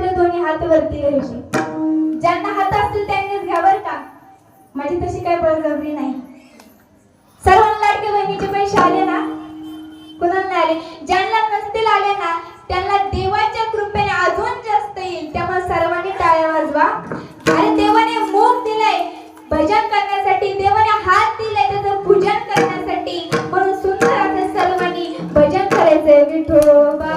आपले दोन्ही हात वरती घ्यायचे. ज्यांना हात असतील त्यांनीच घ्या बरं का. माझी तशी काय बळजबरी नाही. सर्वांना लाडके बहिणीचे पैसे आले ना? कुणाला आले? ज्यांना नसतील आले ना त्यांना देवाच्या कृपेने अजून जास्त येईल. त्यामुळे सर्वांनी टाळ्या वाजवा. आणि देवाने मूग दिलाय. भजन करण्यासाठी देवाने हात दिलाय त्याचं पूजन करण्यासाठी. म्हणून सुंदर असं सर्वांनी भजन करायचंय. विठोबा.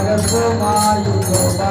గర్భమాయు గోపా